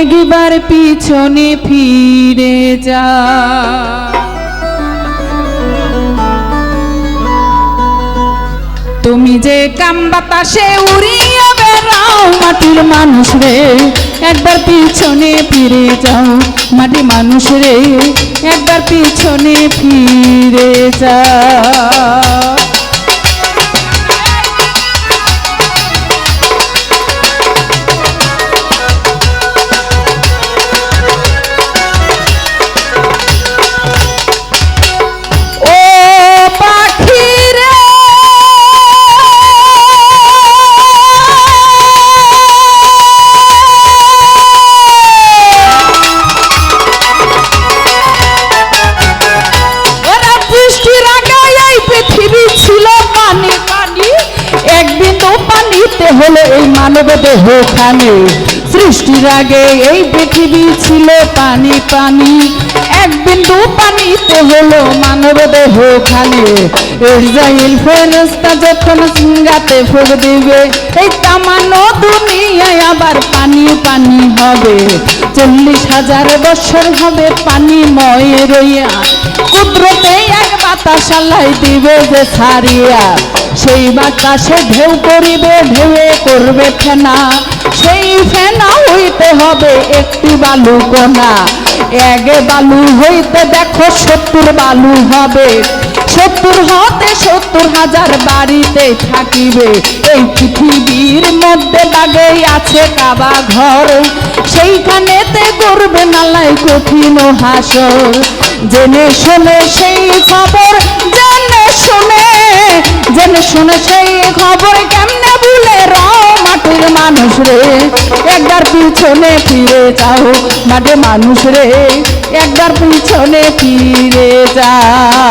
একবার পিছনে ফিরে যা। তুমি যে কাম বাতাসে উড়িয়ে বেড়াও মাটির মানুষ রে, একবার পিছনে ফিরে যাও মাটি মানুষ রে, একবার পিছনে ফিরে যাও মানব দেহ খানে। সৃষ্টির আগে এই পৃথিবী ছিল পানি পানি। এক বিন্দু পানিতে হলো মানব দেহ খানে। ইসরাইল ফেরেস্তা যখন সিঙ্গাতে ফুক দিবে, এই তামানো দুনিয়ায় আবার পানি পানি হবে। চল্লিশ হাজার বছর হবে পানি পানিময় রইয়া। কুদরতে এক বাতাস আল্লাহ দিবে যে ছাড়িয়া সেই বাতাসে ঢেউ করিবে, ঢেউয়ে করবে ফেনা। সেই ফেনা হইতে হবে একটি বালু কোনা এক বালু হইতে দেখো সত্তর বালু হবে। সত্তর হতে সত্তর হাজার বাড়িতে থাকিবে। এই পৃথিবীর মধ্যে বাগে আছে কাবা ঘর। সেইখানেতে করবে নালাই কঠিন হাসর। জেনে শুনে সেই খবর, জেনে শুনে জেনে শুনে সেই খবর কেমনে ভুলে মাটির মানুষ রে। একবার পিছনে ফিরে যাও মাঠে মানুষ রে। একবার পিছনে ফিরে যাও।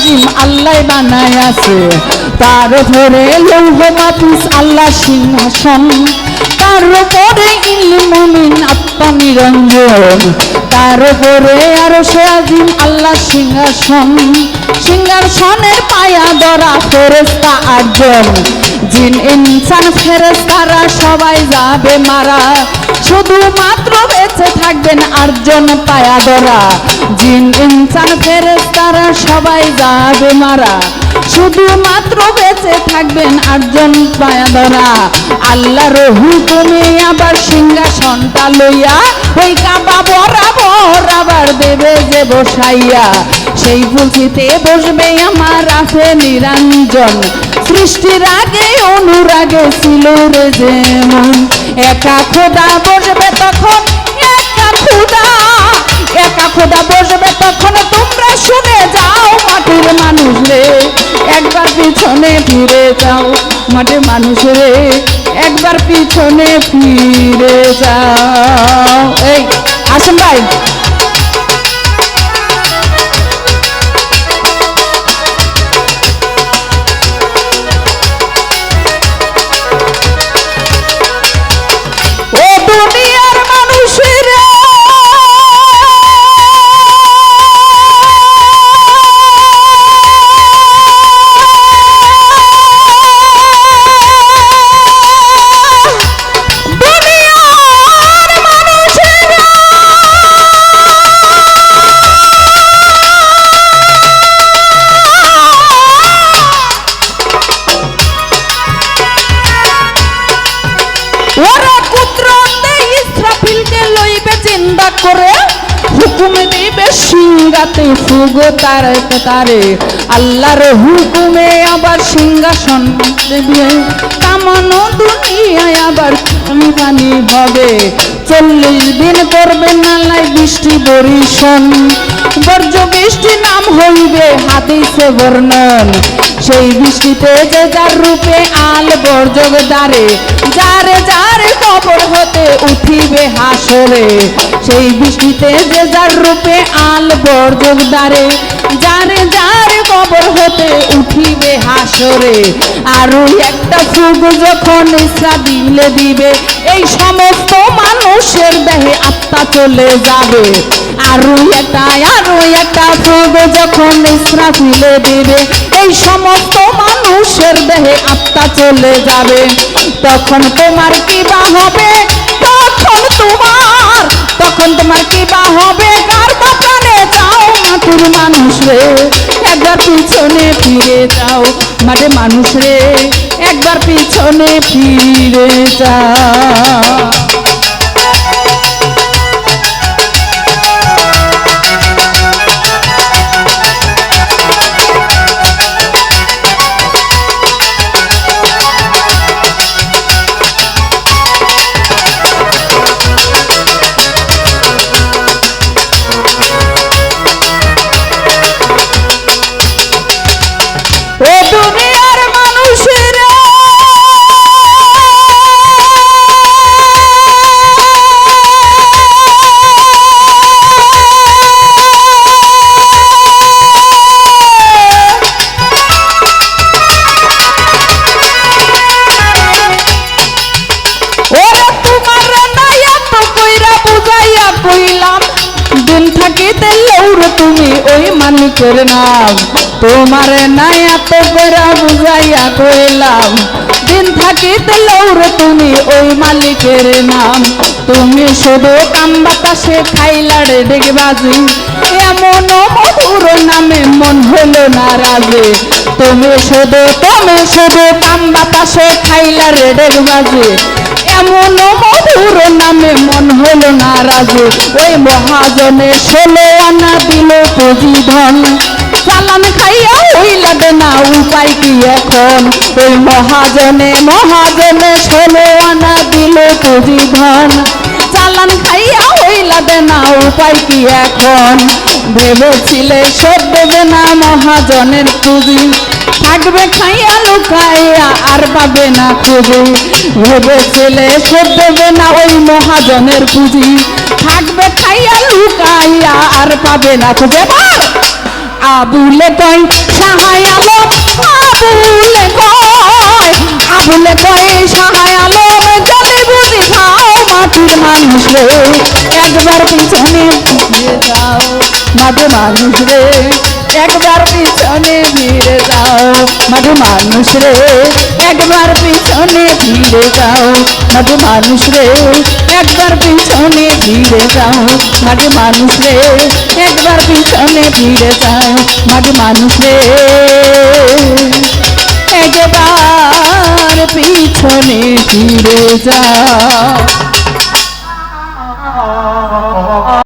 আজিম আল্লাহ বানায় আছে। তার উপরে লৌহ মাফিস আল্লাহ সিংহাসন। তার উপরে ইলমুমিন আত্মা নিরঞ্জন। তার উপরে আরশে আজিম আল্লাহ সিংহাসন। সিংহাসনের পায়া ধরা ফেরেস্তা আটজন। জিন, ইনসান ফেরেস্তারা সবাই যাবে মারা। শুধুমাত্র বেঁচে থাকবেন আটজন পায়া ধরা জিন, ইনসান ফেরেস্তারা সবাই যাবে মারা। শুধুমাত্র বেঁচে থাকবেন আটজন পায়া ধরা আল্লাহর হুকুমে আবার সিংহাসনটা লইয়া ওই কাবা বরাবর আবার দেবে যে বসাইয়া। সেই পুঁথিতে বসবে আমার আছে নিরঞ্জন। সৃষ্টির আগে অনুরাগে ছিল রে যেমন। একা খোদা বসবে তখন খোদা বসবে তখন তোমরা শুনে যাও, মাটির মানুষ রে। একবার পিছনে ফিরে যাও, মাটির মানুষ রে। একবার পিছনে ফিরে যাও। এই, আসুন ভাই। চিন্তা করে হুকুম দিবে সিংহাতে ফুগ তারে তারে আল্লাহর হুকুমে আবার সিংহাসন দেবে। কামানো দুনিয়ায় আবার কামকানি হবে। চল্লিশ দিন করবে নালায় বৃষ্টি বরিশন বর্জ্য বৃষ্টি নাম হইবে হাদিসে বর্ণন। সেই বৃষ্টিতে যে যার রূপে আল বর্জক দ্বারে, যারে যারে কবর হতে উঠিবে হাসরে। সেই বৃষ্টিতে যে যার রূপে আল বর্জক দ্বারে, যারে যারে কবর হতে উঠিবে হাসরে। আরও একটা ফুগ যখন ইসরা দিলে দিবে, এই সমস্ত মানুষের দেহে আত্মা চলে যাবে। আরও একটা আরও একটা ফুগ যখন ইসরা দিলে দিবে, এই সমস্ত মানুষের দেহে আত্মা চলে যাবে। তখন তোমার কি বা হবে, তখন তোমার তখন তোমার কি বা হবে। কার বা প্রাণে যাও মাটির মানুষ রে? একবার পিছনে ফিরে যাও মাঠে মানুষ রে। একবার পিছনে ফিরে যাও। ও দুনিয়ার মানুষেরা। তুমি ওই মালিকের নাম। তোমার নাই তো কইরা বুঝাইয়া কইলাম। দিন থাকিতে লৌর তুমি ওই মালিকের নাম। তুমি শুধু কাম বাতাসে খাইলারে দেখবাজি এমন মধুর নামে মন হলো না রাজে তুমি শুধু তুমি শুধু কাম বাতাসে খাইলারে দেখবাজি এমন মধুর নামে মন হলো না রাজে ওই মহাজনে ষোলো আনা দিল পুঁজি ধন। চালান খাইয়া হইলাবে না উপায় কি এখন? ওই মহাজনে মহাজনে ষোলো আনা দিল পুঁজি ধন চালান খাইয়া হইলাবে না উপায় কি এখন? ভেবেছিলে সব দেবে না মহাজনের পুঁজি। থাকবে খাইয়া লুকাইয়া আর পাবে না খুঁজি। ভেবেছিলে সব দেবে না ওই মহাজনের পুঁজি। থাকবে খাইয়া লুকাইয়া আর পাবে না খুঁজে। বার আবুলে কয়, সাহায় আলম আবুলে কয়। আবুলে কয়, সাহায় আলম জানি বুঝি খাও মাটির মানুষ রে। একবার পিছনে ফিরে যাও মাঠে মানুষ রে। একবার পিছনে ফিরে যাও মাঠে মানুষ রে। একবার পিছনে ফিরে যাও মাঠে মানুষ রে। একবার পিছনে ফিরে যাও মাঠে মানুষ রে। একবার পিছনে ফিরে যাও মাটি মানুষ রে। একবার পিছনে ফিরে যাও।